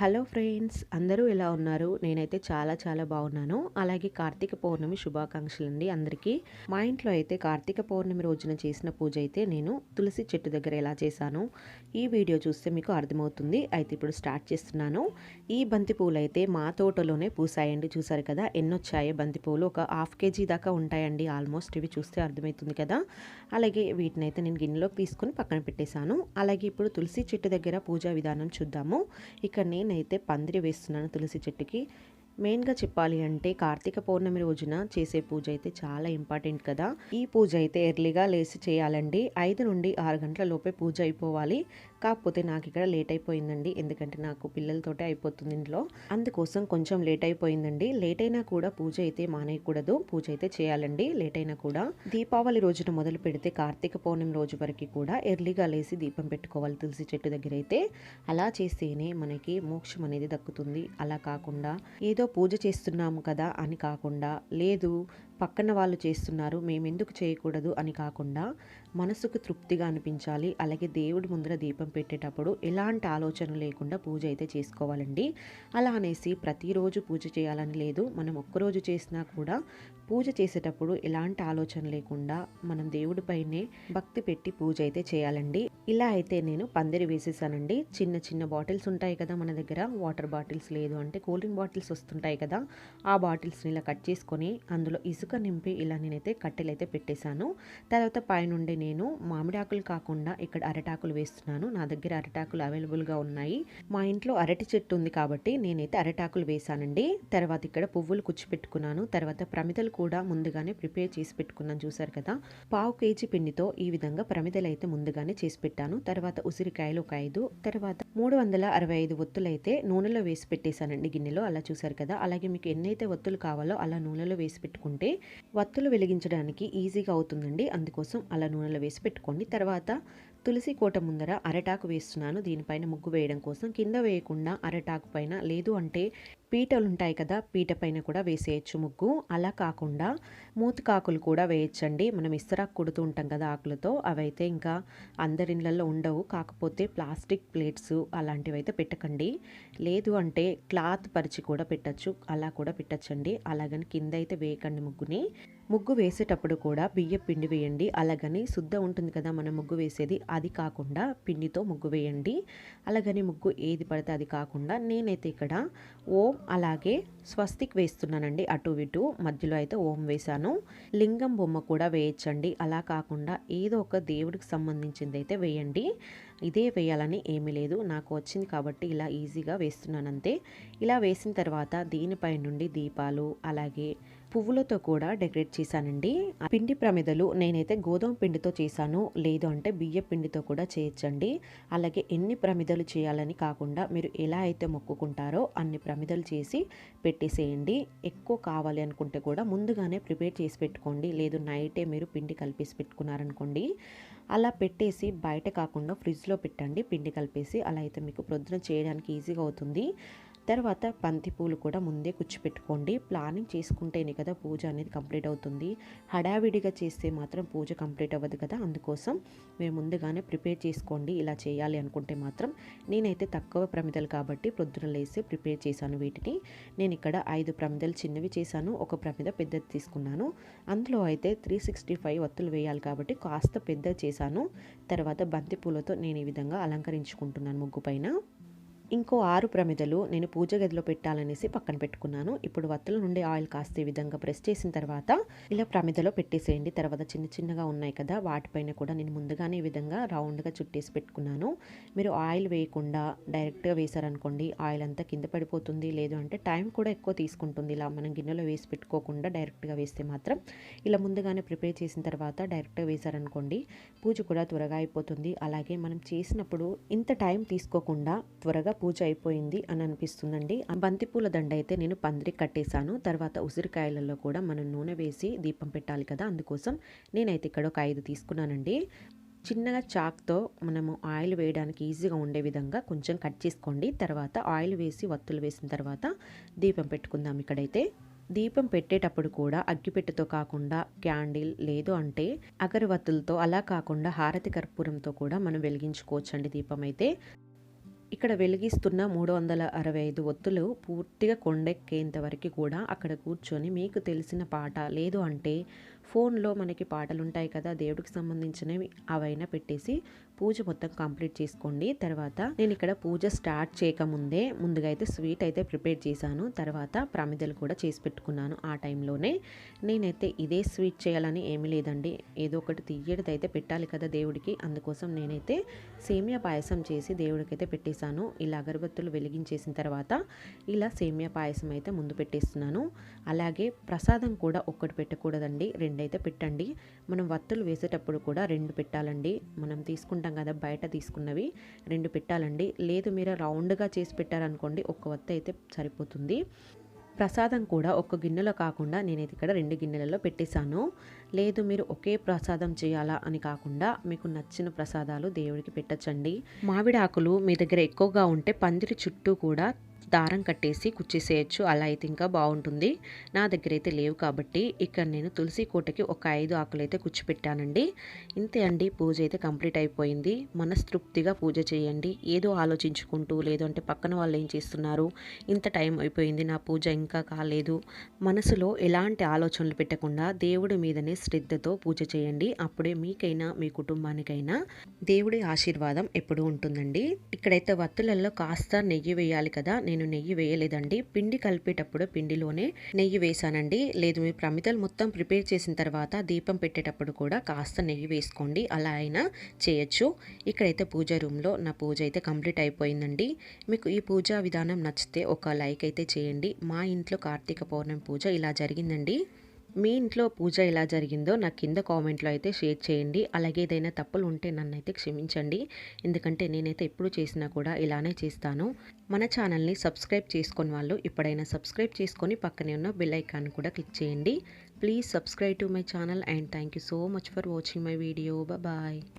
Hello friends అందరూ ఎలా ఉన్నారు? నేనైతే చాలా చాలా బాగున్నాను. అలాగే కార్తీక పౌర్ణమి శుభాకాంక్షలు అండి అందరికీ. మా ఇంట్లో అయితే కార్తీక పౌర్ణమి రోజున చేసిన పూజ అయితే నేను తులసి చెట్టు దగ్గర ఎలా చేశాను ఈ వీడియో చూస్తే మీకు అర్థమవుతుంది. అయితే ఇప్పుడు స్టార్ట్ చేస్తున్నాను. ఈ బంతి పూలు అయితే మా తోటలోనే పూసాయండి. చూసారు కదా ఎన్నొచ్చాయో బంతి పూలు. ఒక హాఫ్ కేజీ దాకా ఉంటాయండి ఆల్మోస్ట్. ఇవి చూస్తే అర్థమవుతుంది కదా. అలాగే వీటిని అయితే నేను గిన్నెలోకి తీసుకొని పక్కన పెట్టేశాను. అలాగే ఇప్పుడు తులసి చెట్టు దగ్గర పూజా విధానం చూద్దాము. ఇక్కడ నేను నేనైతే పందిరి వేస్తున్నాను తులసి చెట్టుకి. మెయిన్గా చెప్పాలి అంటే కార్తీక పౌర్ణమి రోజున చేసే పూజ అయితే చాలా ఇంపార్టెంట్ కదా. ఈ పూజ అయితే ఎర్లీగా లేచి చేయాలండి. ఐదు నుండి ఆరు గంటల లోపే పూజ అయిపోవాలి. కాకపోతే నాకు ఇక్కడ లేట్ అయిపోయిందండి. ఎందుకంటే నాకు పిల్లలతోటే అయిపోతుంది ఇంట్లో. అందుకోసం కొంచెం లేట్ అయిపోయిందండి. లేట్ అయినా కూడా పూజ అయితే మానేయకూడదు. పూజ అయితే చేయాలండి. లేట్ అయినా కూడా. దీపావళి రోజున మొదలు పెడితే కార్తీక పౌర్ణమి రోజు వరకు కూడా ఎర్లీగా లేచి దీపం పెట్టుకోవాలి తులసి చెట్టు దగ్గర అయితే. అలా చేస్తేనే మనకి మోక్షం అనేది దక్కుతుంది. అలా కాకుండా ఏదో పూజ చేస్తున్నాము కదా అని కాకుండా లేదు పక్కన వాళ్ళు చేస్తున్నారు మేము ఎందుకు చేయకూడదు అని కాకుండా మనసుకు తృప్తిగా అనిపించాలి. అలాగే దేవుడి ముందర దీపం పెట్టేటప్పుడు ఎలాంటి ఆలోచన లేకుండా పూజ అయితే చేసుకోవాలండి. అలా అనేసి ప్రతిరోజు పూజ చేయాలని లేదు. మనం ఒక్కరోజు చేసినా కూడా పూజ చేసేటప్పుడు ఎలాంటి ఆలోచన లేకుండా మనం దేవుడిపైనే భక్తి పెట్టి పూజ అయితే చేయాలండి. ఇలా అయితే నేను పందిరి వేసేసానండి. చిన్న చిన్న బాటిల్స్ ఉంటాయి కదా మన దగ్గర. వాటర్ బాటిల్స్ లేదు అంటే కూల్ డ్రింక్ బాటిల్స్ వస్తుంటాయి కదా. ఆ బాటిల్స్ని ఇలా కట్ చేసుకొని అందులో ఇసుక నింపి ఇలా నేనైతే కట్టెలు అయితే పెట్టేశాను. తర్వాత పైనుండి నేను మామిడాకులు కాకుండా ఇక్కడ అరటాకులు వేస్తున్నాను. నా దగ్గర అరటాకులు అవైలబుల్గా ఉన్నాయి. మా ఇంట్లో అరటి చెట్టు ఉంది కాబట్టి నేనైతే అరటాకులు వేశానండి. తర్వాత ఇక్కడ పువ్వులు కుచ్చిపెట్టుకున్నాను. తర్వాత ప్రమిదలు కూడా ముందుగానే ప్రిపేర్ చేసి పెట్టుకున్నాను చూసారు కదా. పావు కేజీ పిండితో ఈ విధంగా ప్రమిదలు అయితే ముందుగానే చేసి పెట్టాను. తర్వాత ఉసిరికాయలు ఒక ఐదు తర్వాత మూడు వందల అరవై ఐదు ఒత్తులైతే నూనెలో వేసి పెట్టేశానండి గిన్నెలో. అలా చూసారు కదా. అలాగే మీకు ఎన్నైతే ఒత్తులు కావాలో అలా నూనెలో వేసి పెట్టుకుంటే వత్తులు వెలిగించడానికి ఈజీగా అవుతుందండి. అందుకోసం అలా నూనెలో వేసి పెట్టుకోండి. తర్వాత తులసి కోట ముందర అరటాకు వేస్తున్నాను. దీనిపైన ముగ్గు వేయడం కోసం కింద వేయకుండా అరటాకు పైన లేదు అంటే పీటలు ఉంటాయి కదా పీట పైన కూడా వేసేయచ్చు ముగ్గు. అలా కాకుండా మూతికాకులు కూడా వేయచ్చండి. మనం ఇస్తరాకు కుడుతూ ఉంటాం కదా ఆకులతో. అవైతే ఇంకా అందరిళ్ళల్లో ఉండవు. కాకపోతే ప్లాస్టిక్ ప్లేట్స్ అలాంటివి అయితే పెట్టకండి. లేదు అంటే క్లాత్ పరిచి కూడా పెట్టచ్చు. అలా కూడా పెట్టచ్చండి. అలాగని కింద అయితే వేయకండి ముగ్గుని. ముగ్గు వేసేటప్పుడు కూడా బియ్య పిండి వేయండి. అలాగని శుద్ధ ఉంటుంది కదా మనం ముగ్గు వేసేది. అది కాకుండా పిండితో ముగ్గు వేయండి. అలాగని ముగ్గు ఏది పడితే అది కాకుండా నేనైతే ఇక్కడ ఓం అలాగే స్వస్తిక్ వేస్తున్నానండి. అటు ఇటు మధ్యలో అయితే ఓం వేశాను. లింగం బొమ్మ కూడా వేయచ్చండి. అలా కాకుండా ఏదో ఒక దేవుడికి సంబంధించింది అయితే వేయండి. ఇదే వేయాలని ఏమీ లేదు. నాకు వచ్చింది కాబట్టి ఇలా ఈజీగా వేస్తున్నాను అంతే. ఇలా వేసిన తర్వాత దీనిపై నుండి దీపాలు అలాగే పువ్వులతో కూడా డెకరేట్ చేశానండి. పిండి ప్రమిదలు నేనైతే గోధుమ పిండితో చేశాను. లేదు అంటే బియ్య పిండితో కూడా చేయొచ్చండి. అలాగే ఎన్ని ప్రమిదలు చేయాలని కాకుండా మీరు ఎలా అయితే మొక్కుకుంటారో అన్ని ప్రమిదలు చేసి పెట్టేసేయండి. ఎక్కువ కావాలి అనుకుంటే కూడా ముందుగానే ప్రిపేర్ చేసి పెట్టుకోండి. లేదు నైటే మీరు పిండి కలిపేసి పెట్టుకున్నారనుకోండి. అలా పెట్టేసి బయట కాకుండా ఫ్రిడ్జ్లో పెట్టండి. పిండి కలిపేసి అలా అయితే మీకు ప్రొద్దున చేయడానికి ఈజీగా అవుతుంది. తర్వాత బంతి పూలు కూడా ముందే కూర్చిపెట్టుకోండి. ప్లానింగ్ చేసుకుంటేనే కదా పూజ అనేది కంప్లీట్ అవుతుంది. హడావిడిగా చేస్తే మాత్రం పూజ కంప్లీట్ అవ్వదు కదా. అందుకోసం మీరు ముందుగానే ప్రిపేర్ చేసుకోండి. ఇలా చేయాలి అనుకుంటే మాత్రం నేనైతే తక్కువ ప్రమిదలు కాబట్టి ప్రొద్దున లేసి ప్రిపేర్ చేశాను వీటిని. నేను ఇక్కడ ఐదు ప్రమిదలు చిన్నవి చేశాను. ఒక ప్రమిద పెద్దది తీసుకున్నాను. అందులో అయితే త్రీ సిక్స్టీ ఫైవ్ ఒత్తులు వేయాలి కాబట్టి కాస్త పెద్దది చేశాను. తర్వాత బంతి పూలతో నేను ఈ విధంగా అలంకరించుకుంటున్నాను ముగ్గు పైన. ఇంకో ఆరు ప్రమిదలు నేను పూజ గదిలో పెట్టాలనేసి పక్కన పెట్టుకున్నాను. ఇప్పుడు వత్తుల నుండి ఆయిల్ కాస్త ఈ విధంగా ప్రెస్ చేసిన తర్వాత ఇలా ప్రమిదలో పెట్టేసేయండి. తర్వాత చిన్న చిన్నగా ఉన్నాయి కదా వాటిపైన కూడా నేను ముందుగానే ఈ విధంగా రౌండ్గా చుట్టేసి పెట్టుకున్నాను. మీరు ఆయిల్ వేయకుండా డైరెక్ట్గా వేసారనుకోండి ఆయిల్ అంతా కింద పడిపోతుంది. లేదు అంటే టైం కూడా ఎక్కువ తీసుకుంటుంది. ఇలా మనం గిన్నెలో వేసి పెట్టుకోకుండా డైరెక్ట్గా వేస్తే మాత్రం ఇలా ముందుగానే ప్రిపేర్ చేసిన తర్వాత డైరెక్ట్గా వేసారనుకోండి పూజ కూడా త్వరగా అయిపోతుంది. అలాగే మనం చేసినప్పుడు ఇంత టైం తీసుకోకుండా త్వరగా పూజ అయిపోయింది అని అనిపిస్తుందండి. ఆ బంతిపూల దండ అయితే నేను పందిరి కట్టేశాను. తర్వాత ఉసిరికాయలలో కూడా మనం నూనె వేసి దీపం పెట్టాలి కదా అందుకోసం నేనైతే ఇక్కడ ఒక ఐదు తీసుకున్నానండి. చిన్నగా చాక్తో మనము ఆయిల్ వేయడానికి ఈజీగా ఉండే విధంగా కొంచెం కట్ చేసుకోండి. తర్వాత ఆయిల్ వేసి వత్తులు వేసిన తర్వాత దీపం పెట్టుకుందాం ఇక్కడైతే. దీపం పెట్టేటప్పుడు కూడా అగ్గిపెట్టెతో కాకుండా క్యాండిల్ లేదు అంటే అగరవత్తులతో అలా కాకుండా హారతి కర్పూరంతో కూడా మనం వెలిగించుకోవచ్చండి దీపం అయితే. ఇక్కడ వెలిగిస్తున్న మూడు వందల అరవై ఐదు ఒత్తులు పూర్తిగా కొండెక్కేంత వరకు కూడా అక్కడ కూర్చొని మీకు తెలిసిన పాట లేదు అంటే ఫోన్లో మనకి పాటలు ఉంటాయి కదా దేవుడికి సంబంధించినవి అవైనా పెట్టేసి పూజ మొత్తం కంప్లీట్ చేసుకోండి. తర్వాత నేను ఇక్కడ పూజ స్టార్ట్ చేయకముందే ముందుగా అయితే స్వీట్ అయితే ప్రిపేర్ చేశాను. తర్వాత ప్రమిదలు కూడా చేసి పెట్టుకున్నాను ఆ టైంలోనే. నేనైతే ఇదే స్వీట్ చేయాలని ఏమీ లేదండి. ఏదో ఒకటి తీయడది అయితే పెట్టాలి కదా దేవుడికి. అందుకోసం నేనైతే సేమియా పాయసం చేసి దేవుడికి అయితే పెట్టేశాను. ఇలా అగరబత్తులు వెలిగించేసిన తర్వాత ఇలా సేమియా పాయసం అయితే ముందు పెట్టేస్తున్నాను. అలాగే ప్రసాదం కూడా ఒక్కటి పెట్టకూడదండి. రెండు అయితే పెట్టండి. మనం వత్తులు వేసేటప్పుడు కూడా రెండు పెట్టాలండి. మనం తీసుకుంటాం కదా బయట తీసుకున్నవి రెండు పెట్టాలండి. లేదు మీరు రౌండ్గా చేసి పెట్టారనుకోండి ఒక్క వత్త అయితే సరిపోతుంది. ప్రసాదం కూడా ఒక గిన్నెలో కాకుండా నేనైతే ఇక్కడ రెండు గిన్నెలలో పెట్టేశాను. లేదు మీరు ఒకే ప్రసాదం చేయాలా అని కాకుండా మీకు నచ్చిన ప్రసాదాలు దేవుడికి పెట్టచ్చండి. మామిడి ఆకులు మీ దగ్గర ఎక్కువగా ఉంటే పందిరి చుట్టూ కూడా దారం కట్టేసి కుచ్చేసేయచ్చు. అలా అయితే ఇంకా బాగుంటుంది. నా దగ్గర అయితే లేవు కాబట్టి ఇక్కడ నేను తులసి కోటకి ఒక ఐదు ఆకులు అయితే కుచ్చిపెట్టానండి ఇంతే అండి. పూజ అయితే కంప్లీట్ అయిపోయింది. మనస్తృప్తిగా పూజ చేయండి. ఏదో ఆలోచించుకుంటూ లేదంటే పక్కన వాళ్ళు ఏం చేస్తున్నారు? ఇంత టైం అయిపోయింది. నా పూజ ఇంకా కాలేదు. మనసులో ఎలాంటి ఆలోచనలు పెట్టకుండా దేవుడి మీదనే శ్రద్ధతో పూజ చేయండి. అప్పుడే మీకైనా మీ కుటుంబానికైనా దేవుడి ఆశీర్వాదం ఎప్పుడూ ఉంటుందండి. ఇక్కడైతే వత్తులలో కాస్త నెయ్యి వేయాలి కదా. నేను నెయ్యి వేయలేదండి. పిండి కలిపేటప్పుడు పిండిలోనే నెయ్యి వేసానండి లేదు మీ ప్రమితలు మొత్తం ప్రిపేర్ చేసిన తర్వాత దీపం పెట్టేటప్పుడు కూడా కాస్త నెయ్యి వేసుకోండి. అలా అయినా చేయొచ్చు. ఇక్కడైతే పూజ రూమ్లో నా పూజ అయితే కంప్లీట్ అయిపోయిందండి. మీకు ఈ పూజా విధానం నచ్చితే ఒక లైక్ అయితే చేయండి. మా ఇంట్లో కార్తీక పౌర్ణమి పూజ ఇలా జరిగిందండి. మీ ఇంట్లో పూజ ఎలా జరిగిందో నాకు కింద కామెంట్లో అయితే షేర్ చేయండి. అలాగే ఏదైనా తప్పులు ఉంటే నన్ను అయితే క్షమించండి. ఎందుకంటే నేనైతే ఎప్పుడు చేసినా కూడా ఇలానే చేస్తాను. మన ఛానల్ని సబ్స్క్రైబ్ చేసుకొని వాళ్ళు ఇప్పుడైనా సబ్స్క్రైబ్ చేసుకొని పక్కనే ఉన్న బెల్ ఐకాన్ కూడా క్లిక్ చేయండి. Please subscribe to my channel and thank you so much for watching my video. Bye